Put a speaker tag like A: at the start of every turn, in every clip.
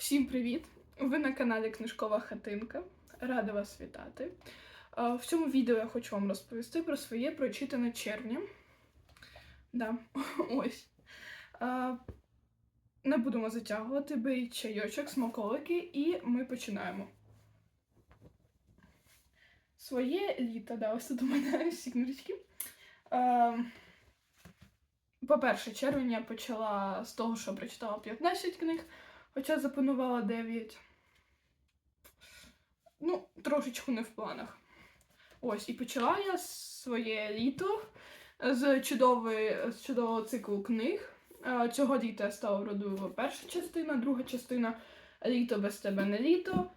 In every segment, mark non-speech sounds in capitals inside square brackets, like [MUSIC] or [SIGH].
A: Всім привіт! Ви на каналі Книжкова Хатинка. Рада вас вітати. В цьому відео я хочу вам розповісти про своє прочитане червня. Да, [LAUGHS] ось. Не будемо затягувати, беріть чайочок, смаколики, і ми починаємо. Своє літо, да, ось тут у мене [LAUGHS] всі книжечки. По-перше, червень я почала з того, що прочитала 15 книг. Хоча запланувала 9. Ну, трошечку не в планах. Ось, і почала я своє літо з, чудової, з чудового циклу книг. Е, Цього літа я стала родою перша частина, друга частина літо без тебе не літо.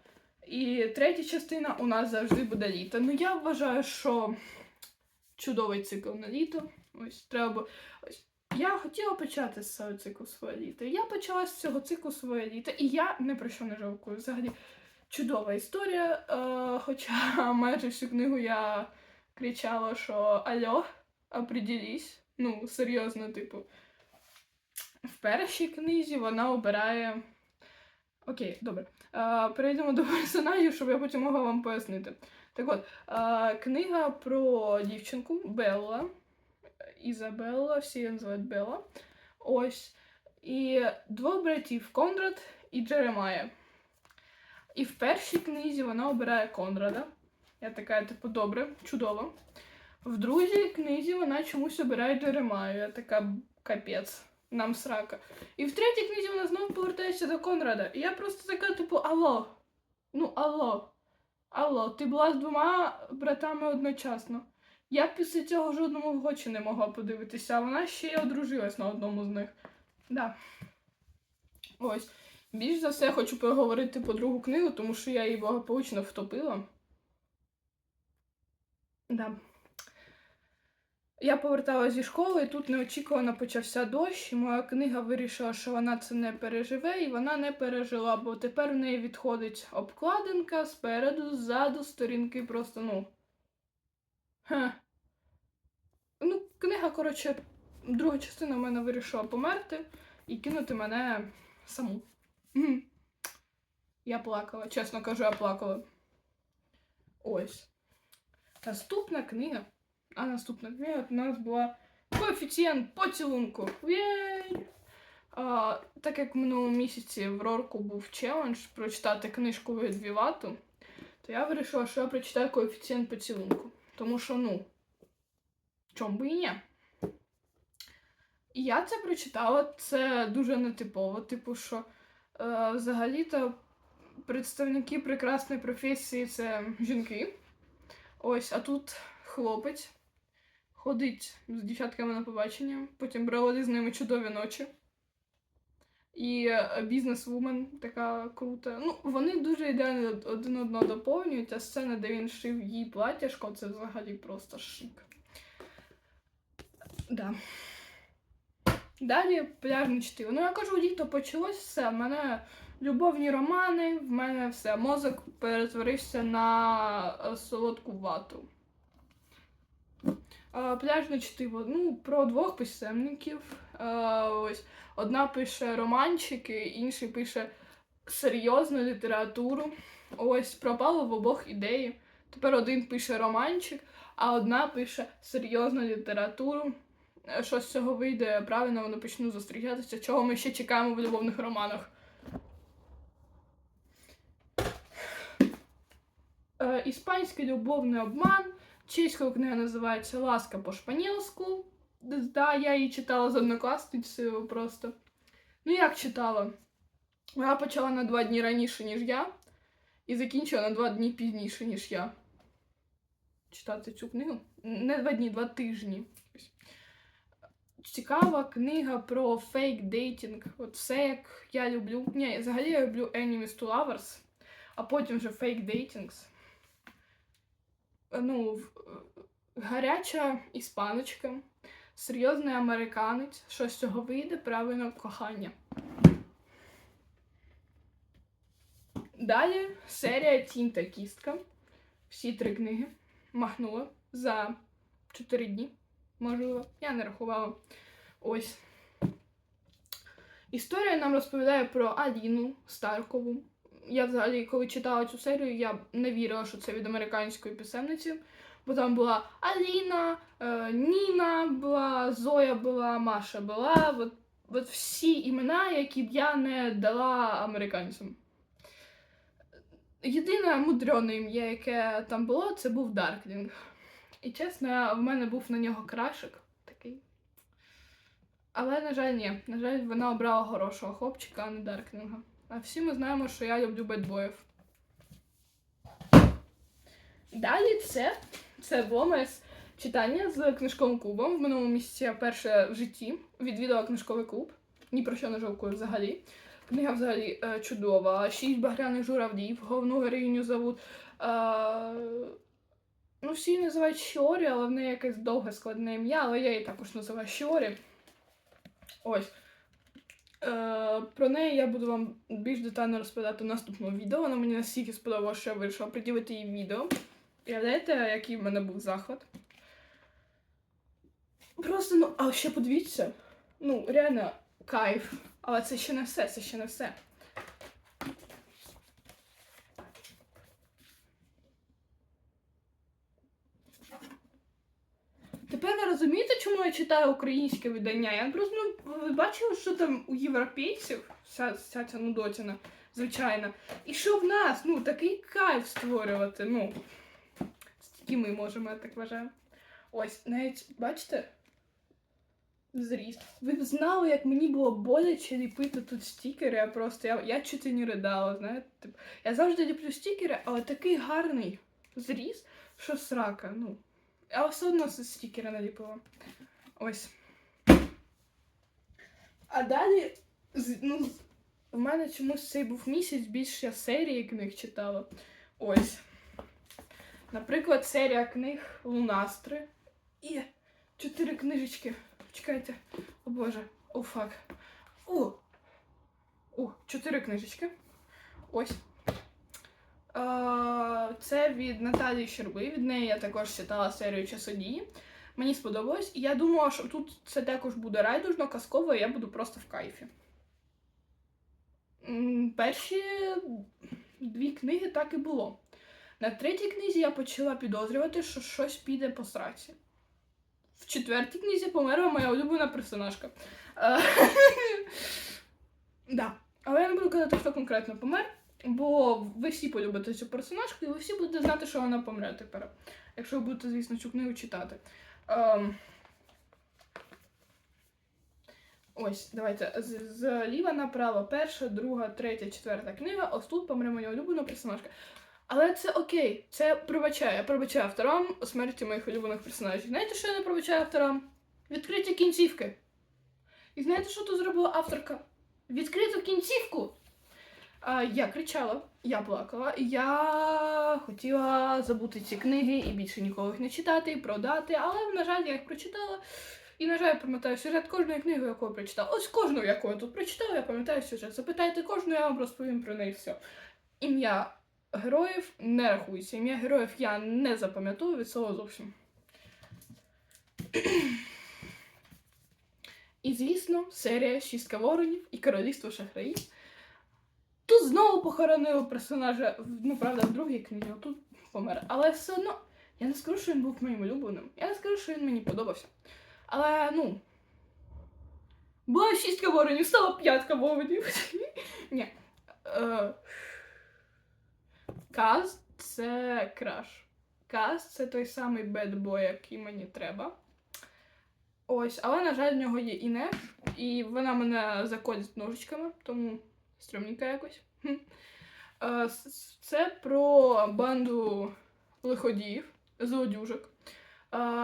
A: І третя частина у нас завжди буде літо. Ну, я вважаю, що чудовий цикл на літо. Ось треба. Ось. Я хотіла почати з цього циклу своє літо. Я почала з цього циклу своє літо, і я не про що не жалкую. Взагалі чудова історія. Е, хоча [LAUGHS] майже всю книгу я кричала, що Альо, определись. Ну, серйозно, типу. В першій книзі вона обирає. Окей, добре. Е, перейдемо до персонажів, щоб я потім могла вам пояснити. Так от, е, книга про дівчинку Белла. Ізабелла, всі її називають Белла. Ось. І двох братів Конрад і Джеремая. І в першій книзі вона обирає Конрада. Я така, типу, добре, чудово. В другій книзі вона чомусь обирає Джеремаю. Я така капець, нам срака. І в третій книзі вона знову повертається до Конрада. І я просто така, типу, алло. Ну, алло. Алло, ти була з двома братами одночасно. Я після цього жодному в очі не могла подивитися, а вона ще й одружилась на одному з них. Да. Ось. Більш за все хочу поговорити про другу книгу, тому що я її благополучно втопила. Да. Я поверталася зі школи, і тут неочікувано почався дощ, і моя книга вирішила, що вона це не переживе, і вона не пережила, бо тепер в неї відходить обкладинка спереду, ззаду, сторінки просто, ну. Ха. Ну, коротше, друга частина в мене вирішила померти і кинути мене саму. Я плакала, чесно кажу, я плакала. Ось. Наступна книга. А наступна книга у нас була коефіцієнт поцілунку. Єй! А, так як в минулому місяці в Рорку був челендж прочитати книжку від Вівату, то я вирішила, що я прочитаю коефіцієнт поцілунку. Тому що, ну, чом би і ні. І я це прочитала, це дуже нетипово, типу, що е, взагалі-то представники прекрасної професії це жінки. Ось, а тут хлопець ходить з дівчатками на побачення, потім проводить з ними чудові ночі. І е, бізнес-вумен така крута. Ну, вони дуже ідеально один одного доповнюють, а сцена, де він шив їй платяшко, це взагалі просто шик. Да. Далі пляжне чтиво. Ну, я кажу, літо почалось все. В мене любовні романи, в мене все. Мозок перетворився на е, солодку вату. Е, Пляжне чтиво. Ну, про двох письменників. Е, Ось. Одна пише романчики, інший пише серйозну літературу. Ось пропало в обох ідеї. Тепер один пише романчик, а одна пише серйозну літературу. Е, Що з цього вийде, правильно вони почнуть зустрічатися, чого ми ще чекаємо в любовних романах. Е, Іспанський любовний обман. Чеською книга називається Ласка по-шпанілську. Да, я її читала з однокласницею просто. Ну, як читала? Вона почала на два дні раніше, ніж я, і закінчила на два дні пізніше, ніж я. Читати цю книгу. Не два дні, два тижні. Цікава книга про фейк-дейтинг. От все, як я люблю. Ні, взагалі я люблю Enemies to Lovers, а потім вже фейк-дейтингс. Ну, гаряча іспаночка, серйозний американець. Що з цього вийде? Правильно кохання. Далі серія Тінь та кістка. Всі три книги махнула за 4 дні. Можливо, я не рахувала. Ось. Історія нам розповідає про Аліну Старкову. Я взагалі, коли читала цю серію, я не вірила, що це від американської писемниці. Бо там була Аліна, е, Ніна була, Зоя була, Маша була. От, от всі імена, які б я не дала американцям. Єдине мудрене ім'я, яке там було, це був Дарклінг. І чесно, в мене був на нього крашик такий. Але, на жаль, ні. На жаль, вона обрала хорошого хлопчика, а не Дарклінга. А всі ми знаємо, що я люблю бедбоїв. Далі це, це було читання з книжковим клубом. В минулому місяці я перше в житті відвідала книжковий клуб. Ні про що не жалкую взагалі. Книга взагалі е, чудова. Шість багряних журавлів, головну героїню зовут. Ну, всі її називають Щорі, але в неї якесь довге складне ім'я, але я її також називаю Щорі. Ось. Е, про неї я буду вам більш детально розповідати в наступному відео. Вона мені настільки сподобалося, що я вирішила приділити їй відео. Уявляєте, який в мене був захват? Просто, ну, а ще подивіться. Ну, реально, кайф. Але це ще не все, це ще не все. Тепер розумієте, чому я читаю українське видання? Я просто ну, ви бачили, що там у європейців вся, вся ця нудотіна, звичайно. І що в нас, ну, такий кайф створювати, ну. Тільки ми можемо, я так вважаю. Ось, навіть, бачите? Зріст. Ви б знали, як мені було боляче ліпити тут стікери, я просто я, я чуть і не ридала, знаєте. Я завжди ліплю стікери, але такий гарний зріз, що срака, ну. Я все одно стікера наліпила. Ось. А далі, ну, в мене чомусь цей був місяць більше серії книг читала. Ось. Наприклад, серія книг Лунастри. І чотири книжечки. Чекайте. О боже. О, фак. О! О, чотири книжечки. Ось. Е, Це від Наталії Щерби. Від неї я також читала серію часодії. Мені сподобалось. І я думала, що тут це також буде райдужно, казково, і я буду просто в кайфі. Перші дві книги так і було. На третій книзі я почала підозрювати, що щось піде по сраці. В четвертій книзі померла моя улюблена персонажка. Е. [LAUGHS] Але я не буду казати, хто конкретно помер, бо ви всі полюбите цю персонажку, і ви всі будете знати, що вона помре тепер. Якщо ви будете, звісно, цю книгу читати. Ем... Ось, давайте зліва направо. Перша, друга, третя, четверта книга. Ось тут помре моя улюблена персонажка. Але це окей, це пробачаю. Я пробачаю авторам смерті моїх улюблених персонажів. Знаєте, що я не пробачаю авторам? Відкриті кінцівки. І знаєте, що тут зробила авторка? Відкриту кінцівку. Я кричала, я плакала, я хотіла забути ці книги і більше ніколи їх не читати, і продати, але, на жаль, я їх прочитала. І, на жаль, я пам'ятаю сюжет кожної книги, яку я прочитала. Ось кожну, яку я тут прочитала, я пам'ятаю сюжет. Запитайте кожну, я вам розповім про неї все. Ім'я героїв не рахується. Ім'я героїв я не запам'ятовую від слова зовсім. І, звісно, серія Шістка воронів і Королівство шахраїв. Тут знову похоронили персонажа, ну, правда, в другій книзі, тут помер. Але все одно, я не скажу, що він був моїм улюбленим. Я не скажу, що він мені подобався. Але, ну. Була шістка воронів, стала п'ятка воронів. [LAUGHS] Ні. Е, Каз це краш. Каз це той самий бедбой, який мені треба. Ось, але, на жаль, в нього є Інеш, і вона мене закодить ножичками, тому стрімненька якось. [LAUGHS] Це про банду лиходіїв, злодюжок,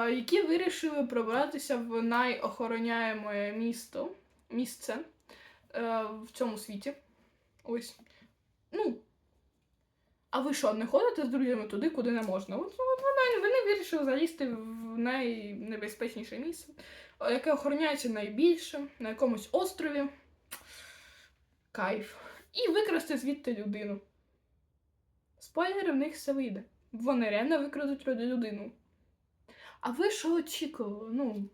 A: які вирішили пробратися в найохороняєме місто, місце е, в цьому світі. Ось. Ну. А ви що, не ходите з друзями туди, куди не можна? От, от вони, вони вирішили залізти в найнебезпечніше місце, яке охороняється найбільше, на якомусь острові. Кайф. І викрасти звідти людину. Спойлери в них все вийде. Вони реально викрадуть люд- людину. А ви що очікували? Ну.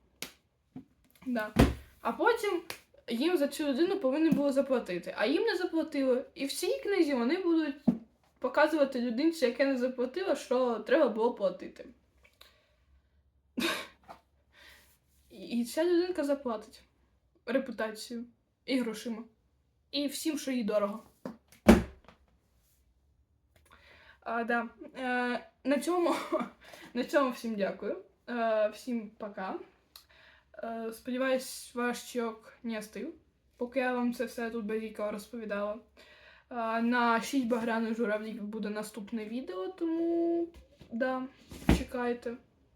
A: Да. А потім їм за цю людину повинні були заплатити, а їм не заплатили. І в цій книзі вони будуть показувати людинці, яке не заплатила, що треба було платити. І ця людинка заплатить репутацію і грошима. І всім, що їй дорого. А, да. Е, на, цьому, [LAUGHS] на цьому всім дякую. Е, всім пока. Е, сподіваюсь, ваш чайок не остив, поки я вам це все тут безліково розповідала. Е, на 6 багряних журавлів буде наступне відео, тому да, чекайте.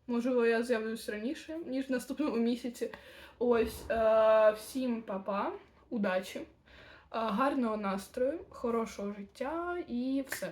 A: Можливо, я з'явлюсь раніше, ніж в наступному місяці. Ось, е, всім па-па, удачі, гарного настрою, хорошого життя і все.